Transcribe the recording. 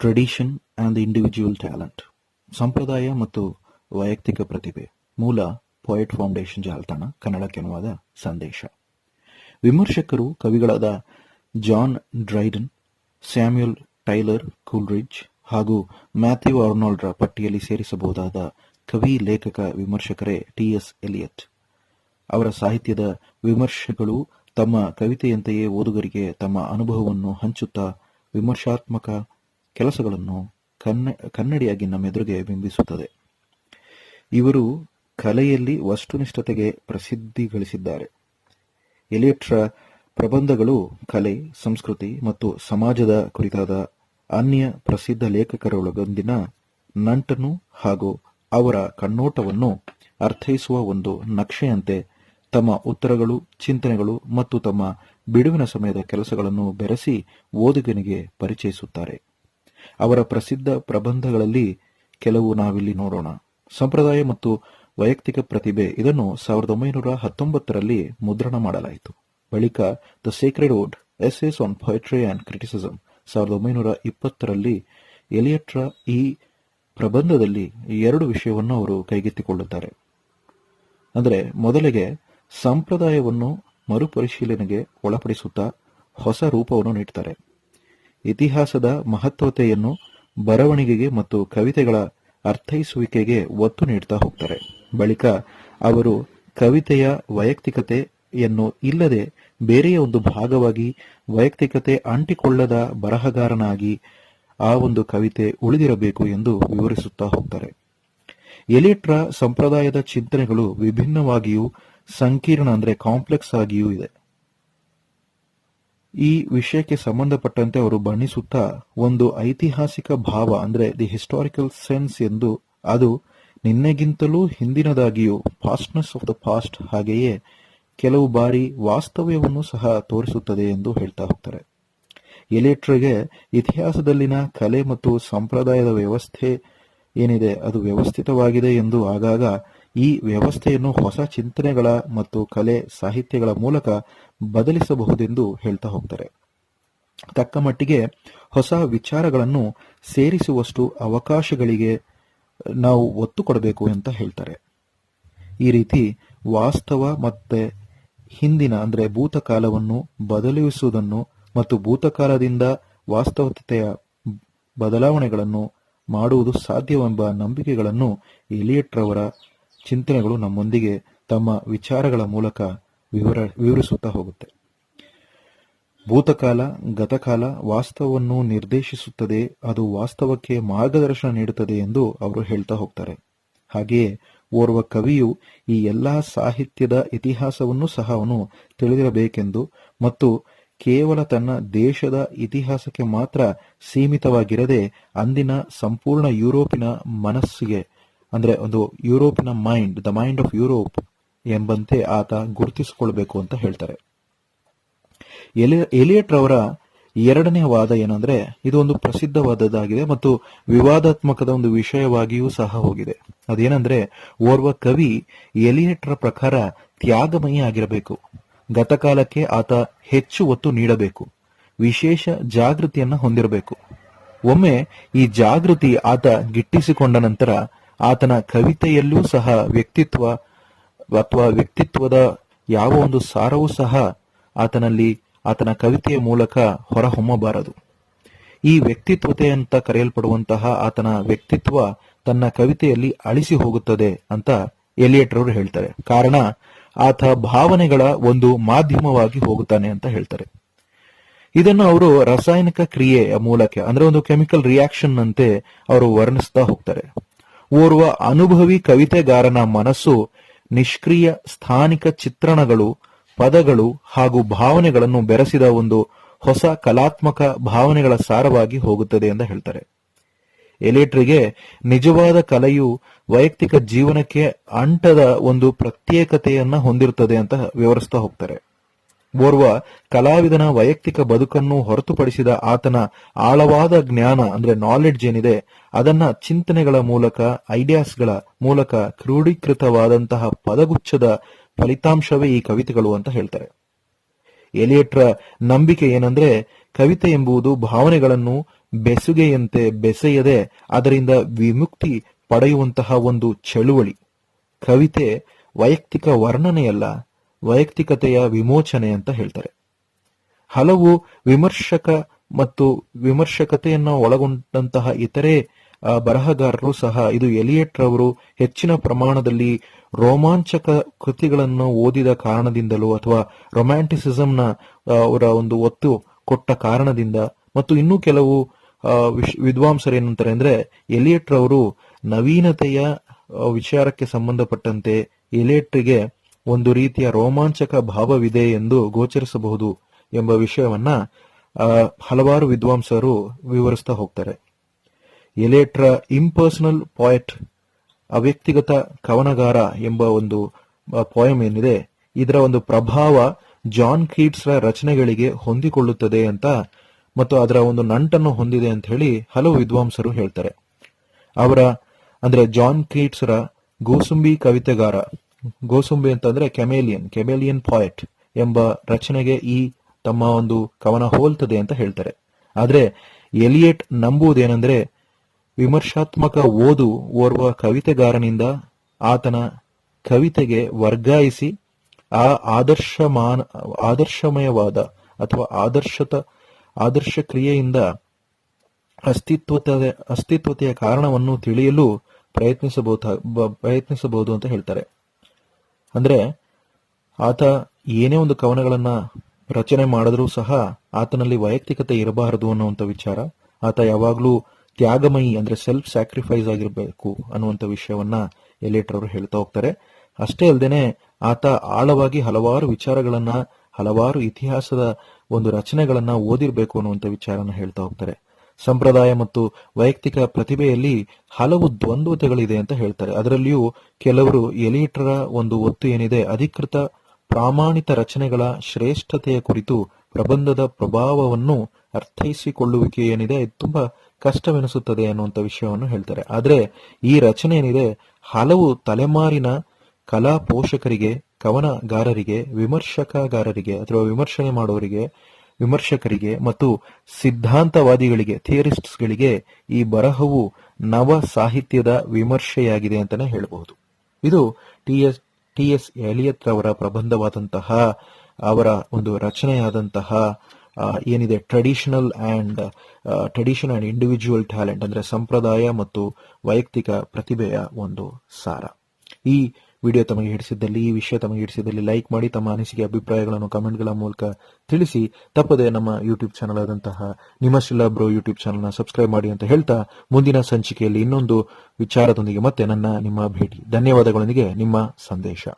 Tradition and individual talent ಸಂಪ್ರದಾಯ ಮತ್ತು ವೈಯಕ್ತಿಕ ಪ್ರತಿಭೆ. ಮೂಲ ಪೊಯೆಟ್ ಫೌಂಡೇಶನ್ ಜಾಲತಾಣ, ಕನ್ನಡಕ್ಕೆ ಅನುವಾದ ಸಂದೇಶ. ವಿಮರ್ಶಕರು ಕವಿಗಳಾದ John Dryden, Samuel Taylor Coleridge ಹಾಗೂ ಮ್ಯಾಥ್ಯೂ ಆರ್ನಾಲ್ಡ್ರ ಪಟ್ಟಿಯಲ್ಲಿ ಸೇರಿಸಬಹುದಾದ ಕವಿ, ಲೇಖಕ, ವಿಮರ್ಶಕರೇ ಟಿಎಸ್ ಎಲಿಯಟ್. ಅವರ ಸಾಹಿತ್ಯದ ವಿಮರ್ಶೆಗಳು ತಮ್ಮ ಕವಿತೆಯಂತೆಯೇ ಓದುಗರಿಗೆ ತಮ್ಮ ಅನುಭವವನ್ನು ಹಂಚುತ್ತಾ ವಿಮರ್ಶಾತ್ಮಕ ಕೆಲಸಗಳನ್ನು ಕನ್ನ, ಕನ್ನಡಿಯಾಗಿ ನಮ್ಮೆದುರಿಗೆ ಬಿಂಬಿಸುತ್ತದೆ. ಇವರು ಕಲೆಯಲ್ಲಿ ವಸ್ತುನಿಷ್ಠತೆಗೆ ಪ್ರಸಿದ್ಧಿ ಗಳಿಸಿದ್ದಾರೆ ಎಲಿಯಟ್ರ ಪ್ರಬಂಧಗಳು ಕಲೆ, ಸಂಸ್ಕೃತಿ ಮತ್ತು ಸಮಾಜದ ಕುರಿತಾದ ಅನ್ಯ ಪ್ರಸಿದ್ಧ ಲೇಖಕರೊಳಗೊಂದಿನ ನಂಟನ್ನು ಹಾಗೂ ಅವರ ಕಣ್ಣೋಟವನ್ನು ಅರ್ಥೈಸುವ ಒಂದು ನಕ್ಷೆಯಂತೆ ತಮ್ಮ ಉತ್ತರಗಳು, ಚಿಂತನೆಗಳು ಮತ್ತು ತಮ್ಮ ಬಿಡುವಿನ ಸಮಯದ ಕೆಲಸಗಳನ್ನು ಬೆರೆಸಿ ಓದುಗನಿಗೆ ಪರಿಚಯಿಸುತ್ತಾರೆ. ಅವರ ಪ್ರಸಿದ್ಧ ಪ್ರಬಂಧಗಳಲ್ಲಿ ಕೆಲವು ನಾವಿಲ್ಲಿ ನೋಡೋಣ. ಸಂಪ್ರದಾಯ ಮತ್ತು ವೈಯಕ್ತಿಕ ಪ್ರತಿಭೆ, ಇದನ್ನು ಸಾವಿರದ ಒಂಬೈನೂರ ಹತ್ತೊಂಬತ್ತರಲ್ಲಿ ಮುದ್ರಣ ಮಾಡಲಾಯಿತು. ಬಳಿಕ the sacred wood essays on poetry and criticism ಸಾವಿರದ ಒಂಬೈನೂರ ಇಪ್ಪತ್ತರಲ್ಲಿ ಎಲಿಯಟ್ರ ಈ ಪ್ರಬಂಧದಲ್ಲಿ ಎರಡು ವಿಷಯವನ್ನು ಅವರು ಕೈಗೆತ್ತಿಕೊಳ್ಳುತ್ತಾರೆ. ಅಂದರೆ, ಮೊದಲಿಗೆ ಸಂಪ್ರದಾಯವನ್ನು ಮರುಪರಿಶೀಲನೆಗೆ ಒಳಪಡಿಸುತ್ತಾ ಹೊಸ ರೂಪವನ್ನು ನೀಡುತ್ತಾರೆ ಇತಿಹಾಸದ ಮಹತ್ವತೆಯನ್ನು ಬರವಣಿಗೆಗೆ ಮತ್ತು ಕವಿತೆಗಳ ಅರ್ಥೈಸುವಿಕೆಗೆ ಒತ್ತು ನೀಡುತ್ತಾ ಹೋಗ್ತಾರೆ. ಬಳಿಕ ಅವರು ಕವಿತೆಯ ವೈಯಕ್ತಿಕತೆಯನ್ನು ಇಲ್ಲದೆ ಬೇರೆಯ ಒಂದು ಭಾಗವಾಗಿ ವೈಯಕ್ತಿಕತೆ ಅಂಟಿಕೊಳ್ಳದ ಬರಹಗಾರನಾಗಿ ಆ ಒಂದು ಕವಿತೆ ಉಳಿದಿರಬೇಕು ಎಂದು ವಿವರಿಸುತ್ತಾ ಹೋಗ್ತಾರೆ. ಎಲಿಟ್ರ ಸಂಪ್ರದಾಯದ ಚಿಂತನೆಗಳು ವಿಭಿನ್ನವಾಗಿಯೂ ಸಂಕೀರ್ಣ ಅಂದರೆ ಕಾಂಪ್ಲೆಕ್ಸ್ ಆಗಿಯೂ ಇದೆ. ಈ ವಿಷಯಕ್ಕೆ ಸಂಬಂಧಪಟ್ಟಂತೆ ಅವರು ಬಣ್ಣಿಸುತ್ತಾ, ಒಂದು ಐತಿಹಾಸಿಕ ಭಾವ, ಅಂದ್ರೆ ದಿ ಹಿಸ್ಟಾರಿಕಲ್ ಸೆನ್ಸ್ ಎಂದು, ಅದು ನಿನ್ನೆಗಿಂತಲೂ ಹಿಂದಿನದಾಗಿಯೂ ಫಾಸ್ಟ್ನೆಸ್ ಆಫ್ ದ ಪಾಸ್ಟ್ ಹಾಗೆಯೇ ಕೆಲವು ಬಾರಿ ವಾಸ್ತವ್ಯವನ್ನು ಸಹ ತೋರಿಸುತ್ತದೆ ಎಂದು ಹೇಳ್ತಾ ಹೋಗ್ತಾರೆ. ಎಲೆಟ್ರಿಗೆ ಇತಿಹಾಸದಲ್ಲಿನ ಕಲೆ ಮತ್ತು ಸಂಪ್ರದಾಯದ ವ್ಯವಸ್ಥೆ ಏನಿದೆ, ಅದು ವ್ಯವಸ್ಥಿತವಾಗಿದೆ ಎಂದು ಆಗಾಗ ಈ ವ್ಯವಸ್ಥೆಯನ್ನು ಹೊಸ ಚಿಂತನೆಗಳ ಮತ್ತು ಕಲೆ ಸಾಹಿತ್ಯಗಳ ಮೂಲಕ ಬದಲಿಸಬಹುದೆಂದು ಹೇಳ್ತಾ ಹೋಗ್ತಾರೆ. ತಕ್ಕ ಮಟ್ಟಿಗೆ ಹೊಸ ವಿಚಾರಗಳನ್ನು ಸೇರಿಸುವಷ್ಟು ಅವಕಾಶಗಳಿಗೆ ನಾವು ಒತ್ತು ಕೊಡಬೇಕು ಅಂತ ಹೇಳ್ತಾರೆ. ಈ ರೀತಿ ವಾಸ್ತವ ಮತ್ತೆ ಹಿಂದಿನ, ಅಂದರೆ ಭೂತಕಾಲವನ್ನು ಬದಲಿಸುವುದನ್ನು ಮತ್ತು ಭೂತಕಾಲದಿಂದ ವಾಸ್ತವತೆಯ ಬದಲಾವಣೆಗಳನ್ನು ಮಾಡುವುದು ಸಾಧ್ಯವೆಂಬ ನಂಬಿಕೆಗಳನ್ನು ಎಲಿಯಟ್ರವರ ಚಿಂತನೆಗಳು ನಮ್ಮೊಂದಿಗೆ ತಮ್ಮ ವಿಚಾರಗಳ ಮೂಲಕ ವಿವರ, ವಿವರಿಸುತ್ತಾ ಹೋಗುತ್ತೆ. ಭೂತಕಾಲ, ಗತಕಾಲ ವಾಸ್ತವವನ್ನು ನಿರ್ದೇಶಿಸುತ್ತದೆ, ಅದು ವಾಸ್ತವಕ್ಕೆ ಮಾರ್ಗದರ್ಶನ ನೀಡುತ್ತದೆ ಎಂದು ಅವರು ಹೇಳ್ತಾ ಹೋಗ್ತಾರೆ. ಹಾಗೆಯೇ ಓರ್ವ ಕವಿಯು ಈ ಎಲ್ಲಾ ಸಾಹಿತ್ಯದ ಇತಿಹಾಸವನ್ನು ಸಹ ಅವನು ತಿಳಿದಿರಬೇಕೆಂದು ಮತ್ತು ಕೇವಲ ತನ್ನ ದೇಶದ ಇತಿಹಾಸಕ್ಕೆ ಮಾತ್ರ ಸೀಮಿತವಾಗಿರದೆ ಅಂದಿನ ಸಂಪೂರ್ಣ ಯುರೋಪಿನ ಮನಸ್ಸಿಗೆ ಅಂದ್ರೆ ಒಂದು ಯುರೋಪಿನ mind the mind of Europe ಎಂಬಂತೆ ಆತ ಗುರುತಿಸಿಕೊಳ್ಬೇಕು ಅಂತ ಹೇಳ್ತಾರೆ. ಎಲಿಯಟ್ ರವರ ಎರಡನೇ ವಾದ ಏನಂದ್ರೆ, ಇದು ಒಂದು ಪ್ರಸಿದ್ಧವಾದದ್ದಾಗಿದೆ ಮತ್ತು ವಿವಾದಾತ್ಮಕದ ಒಂದು ವಿಷಯವಾಗಿಯೂ ಸಹ ಹೋಗಿದೆ. ಅದೇನಂದ್ರೆ, ಓರ್ವ ಕವಿ ಎಲಿಯಟ್ರ ಪ್ರಕಾರ ತ್ಯಾಗಮಯ ಆಗಿರಬೇಕು. ಗತಕಾಲಕ್ಕೆ ಆತ ಹೆಚ್ಚು ಒತ್ತು ನೀಡಬೇಕು. ವಿಶೇಷ ಜಾಗೃತಿಯನ್ನ ಹೊಂದಿರಬೇಕು. ಒಮ್ಮೆ ಈ ಜಾಗೃತಿ ಆತ ಗಿಟ್ಟಿಸಿಕೊಂಡ ನಂತರ ಆತನ ಕವಿತೆಯಲ್ಲೂ ಸಹ ವ್ಯಕ್ತಿತ್ವ ಅಥವಾ ವ್ಯಕ್ತಿತ್ವದ ಯಾವ ಒಂದು ಸಾರವೂ ಸಹ ಆತನಲ್ಲಿ ಆತನ ಕವಿತೆಯ ಮೂಲಕ ಹೊರಹೊಮ್ಮಬಾರದು. ಈ ವ್ಯಕ್ತಿತ್ವತೆ ಅಂತ ಕರೆಯಲ್ಪಡುವಂತಹ ಆತನ ವ್ಯಕ್ತಿತ್ವ ತನ್ನ ಕವಿತೆಯಲ್ಲಿ ಅಳಿಸಿ ಹೋಗುತ್ತದೆ ಅಂತ ಎಲಿಯಟ್ ರವರು ಹೇಳ್ತಾರೆ. ಕಾರಣ, ಆತ ಭಾವನೆಗಳ ಒಂದು ಮಾಧ್ಯಮವಾಗಿ ಹೋಗುತ್ತಾನೆ ಅಂತ ಹೇಳ್ತಾರೆ. ಇದನ್ನು ಅವರು ರಾಸಾಯನಿಕ ಕ್ರಿಯೆಯ ಮೂಲಕ, ಅಂದ್ರೆ ಒಂದು ಕೆಮಿಕಲ್ ರಿಯಾಕ್ಷನ್ ಅಂತೆ ಅವರು ವರ್ಣಿಸ್ತಾ ಹೋಗ್ತಾರೆ. ಓರ್ವ ಅನುಭವಿ ಕವಿತೆಗಾರನ ಮನಸ್ಸು ನಿಷ್ಕ್ರಿಯ ಸ್ಥಾನಿಕ ಚಿತ್ರಣಗಳು, ಪದಗಳು ಹಾಗೂ ಭಾವನೆಗಳನ್ನು ಬೆರೆಸಿದ ಒಂದು ಹೊಸ ಕಲಾತ್ಮಕ ಭಾವನೆಗಳ ಸಾರವಾಗಿ ಹೋಗುತ್ತದೆ ಅಂತ ಹೇಳ್ತಾರೆ. ಎಲಿಟ್ರಿಗೆ ನಿಜವಾದ ಕಲೆಯು ವೈಯಕ್ತಿಕ ಜೀವನಕ್ಕೆ ಅಂಟದ ಒಂದು ಪ್ರತ್ಯೇಕತೆಯನ್ನ ಹೊಂದಿರುತ್ತದೆ ಅಂತ ವಿವರಿಸ್ತಾ ಹೋಗ್ತಾರೆ. ಓರ್ವ ಕಲಾವಿದನ ವೈಯಕ್ತಿಕ ಬದುಕನ್ನು ಹೊರತುಪಡಿಸಿದ ಆತನ ಆಳವಾದ ಜ್ಞಾನ, ಅಂದ್ರೆ ನಾಲೆಡ್ಜ್ ಏನಿದೆ, ಅದನ್ನ ಚಿಂತನೆಗಳ ಮೂಲಕ ಐಡಿಯಾಸ್ಗಳ ಮೂಲಕ ಕ್ರೋಢೀಕೃತವಾದಂತಹ ಪದಗುಚ್ಛದ ಫಲಿತಾಂಶವೇ ಈ ಕವಿತೆಗಳು ಅಂತ ಹೇಳ್ತಾರೆ. ಎಲಿಯಟ್ರ ನಂಬಿಕೆ ಏನಂದ್ರೆ, ಕವಿತೆ ಎಂಬುದು ಭಾವನೆಗಳನ್ನು ಬೆಸುಗೆಯಂತೆ ಬೆಸೆಯದೆ ಅದರಿಂದ ವಿಮುಕ್ತಿ ಪಡೆಯುವಂತಹ ಒಂದು ಚಳುವಳಿ. ಕವಿತೆ ವೈಯಕ್ತಿಕ ವರ್ಣನೆಯಲ್ಲ ವೈಯಕ್ತಿಕತೆಯ ವಿಮೋಚನೆ ಅಂತ ಹೇಳ್ತಾರೆ. ಹಲವು ವಿಮರ್ಶಕ ಮತ್ತು ವಿಮರ್ಶಕತೆಯನ್ನು ಒಳಗೊಂಡಂತಹ ಇತರೆ ಬರಹಗಾರರು ಸಹ ಇದು ಎಲಿಯಟ್ ರವರು ಹೆಚ್ಚಿನ ಪ್ರಮಾಣದಲ್ಲಿ ರೋಮಾಂಚಕ ಕೃತಿಗಳನ್ನು ಓದಿದ ಕಾರಣದಿಂದಲೂ ಅಥವಾ ರೊಮ್ಯಾಂಟಿಸಿಸಂನ ಅವರ ಒಂದು ಒತ್ತು ಕೊಟ್ಟ ಕಾರಣದಿಂದ ಮತ್ತು ಇನ್ನೂ ಕೆಲವು ವಿದ್ವಾಂಸರು ಏನಂತಾರೆ ಅಂದ್ರೆ ಎಲಿಯಟ್ ರವರು ನವೀನತೆಯ ವಿಚಾರಕ್ಕೆ ಸಂಬಂಧಪಟ್ಟಂತೆ ಎಲಿಯಟ್ರಿಗೆ ಒಂದು ರೀತಿಯ ರೋಮಾಂಚಕ ಭಾವವಿದೆ ಎಂದು ಗೋಚರಿಸಬಹುದು ಎಂಬ ವಿಷಯವನ್ನ ಹಲವಾರು ವಿದ್ವಾಂಸರು ವಿವರಿಸ್ತಾ ಹೋಗ್ತಾರೆ. ಎಲೆಟ್ರ ಇಂಪರ್ಸನಲ್ ಪಾಯಟ್, ಅವ್ಯಕ್ತಿಗತ ಕವನಗಾರ ಎಂಬ ಒಂದು ಪೋಯಮ್ ಏನಿದೆ, ಇದರ ಒಂದು ಪ್ರಭಾವ ಜಾನ್ ಕೀಟ್ಸ್ರ ರಚನೆಗಳಿಗೆ ಹೊಂದಿಕೊಳ್ಳುತ್ತದೆ ಅಂತ, ಮತ್ತು ಅದರ ಒಂದು ನಂಟನ್ನು ಹೊಂದಿದೆ ಅಂತ ಹೇಳಿ ಹಲವು ವಿದ್ವಾಂಸರು ಹೇಳ್ತಾರೆ. ಅವರ, ಅಂದ್ರೆ ಜಾನ್ ಕೀಟ್ಸ್ರ ಗೋಸುಂಬಿ ಕವಿತೆಗಾರ ಗೋಸುಂಬಿ ಅಂತಂದ್ರೆ ಕೆಮೇಲಿಯನ್ ಕೆಮೇಲಿಯನ್ ಪಾಯಟ್ ಎಂಬ ರಚನೆಗೆ ಈ ತಮ್ಮ ಒಂದು ಕವನ ಹೋಲ್ತದೆ ಅಂತ ಹೇಳ್ತಾರೆ. ಆದ್ರೆ ಎಲಿಯಟ್ ನಂಬುವುದೇನೆಂದ್ರೆ ವಿಮರ್ಶಾತ್ಮಕ ಓದು ಓರ್ವ ಕವಿತೆಗಾರನಿಂದ ಆತನ ಕವಿತೆಗೆ ವರ್ಗಾಯಿಸಿ ಆ ಆದರ್ಶಮಾನ, ಆದರ್ಶಮಯವಾದ ಅಥವಾ ಆದರ್ಶತ, ಆದರ್ಶ ಕ್ರಿಯೆಯಿಂದ ಅಸ್ತಿತ್ವತೆ, ಅಸ್ತಿತ್ವತೆಯ ಕಾರಣವನ್ನು ತಿಳಿಯಲು ಪ್ರಯತ್ನಿಸಬಹುದು ಪ್ರಯತ್ನಿಸಬಹುದು ಅಂತ ಹೇಳ್ತಾರೆ. ಅಂದ್ರೆ ಆತ ಏನೇ ಒಂದು ಕವನಗಳನ್ನು ರಚನೆ ಮಾಡಿದ್ರೂ ಸಹ ಆತನಲ್ಲಿ ವೈಯಕ್ತಿಕತೆ ಇರಬಾರದು ಅನ್ನುವಂಥ ವಿಚಾರ. ಆತ ಯಾವಾಗಲೂ ತ್ಯಾಗಮಯಿ ಅಂದ್ರೆ ಸೆಲ್ಫ್ ಸ್ಯಾಕ್ರಿಫೈಸ್ ಆಗಿರಬೇಕು ಅನ್ನುವಂಥ ವಿಷಯವನ್ನ ಎಲಿಯಟ್ ಅವರು ಹೇಳ್ತಾ ಹೋಗ್ತಾರೆ. ಅಷ್ಟೇ ಅಲ್ಲದೆ ಆತ ಆಳವಾಗಿ ಹಲವಾರು ವಿಚಾರಗಳನ್ನ, ಹಲವಾರು ಇತಿಹಾಸದ ಒಂದು ರಚನೆಗಳನ್ನ ಓದಿರಬೇಕು ಅನ್ನುವಂಥ ವಿಚಾರನ ಹೇಳ್ತಾ ಹೋಗ್ತಾರೆ. ಸಂಪ್ರದಾಯ ಮತ್ತು ವೈಯಕ್ತಿಕ ಪ್ರತಿಭೆಯಲ್ಲಿ ಹಲವು ದ್ವಂದ್ವತೆಗಳಿದೆ ಅಂತ ಹೇಳ್ತಾರೆ. ಅದರಲ್ಲಿಯೂ ಕೆಲವರು ಎಲಿಟರ ಒಂದು ಒತ್ತು ಏನಿದೆ, ಅಧಿಕೃತ ಪ್ರಾಮಾಣಿತ ರಚನೆಗಳ ಶ್ರೇಷ್ಠತೆಯ ಕುರಿತು ಪ್ರಬಂಧದ ಪ್ರಭಾವವನ್ನು ಅರ್ಥೈಸಿಕೊಳ್ಳುವಿಕೆ ಏನಿದೆ ತುಂಬಾ ಕಷ್ಟವೆನಿಸುತ್ತದೆ ಅನ್ನುವಂಥ ವಿಷಯವನ್ನು ಹೇಳ್ತಾರೆ. ಆದರೆ ಈ ರಚನೆ ಏನಿದೆ, ಹಲವು ತಲೆಮಾರಿನ ಕಲಾ ಪೋಷಕರಿಗೆ ಕವನಗಾರರಿಗೆ, ವಿಮರ್ಶಕಗಾರರಿಗೆ ಅಥವಾ ವಿಮರ್ಶನೆ ಮಾಡುವವರಿಗೆ ವಿಮರ್ಶಕರಿಗೆ ಮತ್ತು ಸಿದ್ಧಾಂತವಾದಿಗಳಿಗೆ, ಥಿಯರಿಸ್ಟ್ಸ್ಗಳಿಗೆ ಈ ಬರಹವು ನವ ಸಾಹಿತ್ಯದ ವಿಮರ್ಶೆಯಾಗಿದೆ ಅಂತಾನೆ ಹೇಳಬಹುದು. ಇದು T S T S Eliot ಅವರ ಪ್ರಬಂಧವಾದಂತಹ, ಅವರ ಒಂದು ರಚನೆಯಾದಂತಹ ಏನಿದೆ traditional and tradition and individual talent ಅಂದ್ರೆ ಸಂಪ್ರದಾಯ ಮತ್ತು ವೈಯಕ್ತಿಕ ಪ್ರತಿಭೆಯ ಒಂದು ಸಾರ. ಈ ವಿಡಿಯೋ ತಮಗೆ ಹಿಡಿಸಿದ್ದಲ್ಲಿ, ಈ ವಿಷಯ ತಮಗೆ ಹಿಡಿಸಿದ್ದಲ್ಲಿ ಲೈಕ್ ಮಾಡಿ, ತಮ್ಮ ಅನಿಸಿಕೆ, ಅಭಿಪ್ರಾಯಗಳನ್ನು ಕಮೆಂಟ್ಗಳ ಮೂಲಕ ತಿಳಿಸಿ. ತಪ್ಪದೆ ನಮ್ಮ ಯೂಟ್ಯೂಬ್ ಚಾನಲ್ ಆದಂತಹ ನಿಮಶಿಲ್ಲ ಬ್ರೋ ಯೂಟ್ಯೂಬ್ ಚಾನಲ್ನ ಸಬ್ಸ್ಕ್ರೈಬ್ ಮಾಡಿ ಅಂತ ಹೇಳ್ತಾ, ಮುಂದಿನ ಸಂಚಿಕೆಯಲ್ಲಿ ಇನ್ನೊಂದು ವಿಚಾರದೊಂದಿಗೆ ಮತ್ತೆ ನನ್ನ ನಿಮ್ಮ ಭೇಟಿ. ಧನ್ಯವಾದಗಳೊಂದಿಗೆ ನಿಮ್ಮ ಸಂದೇಶ.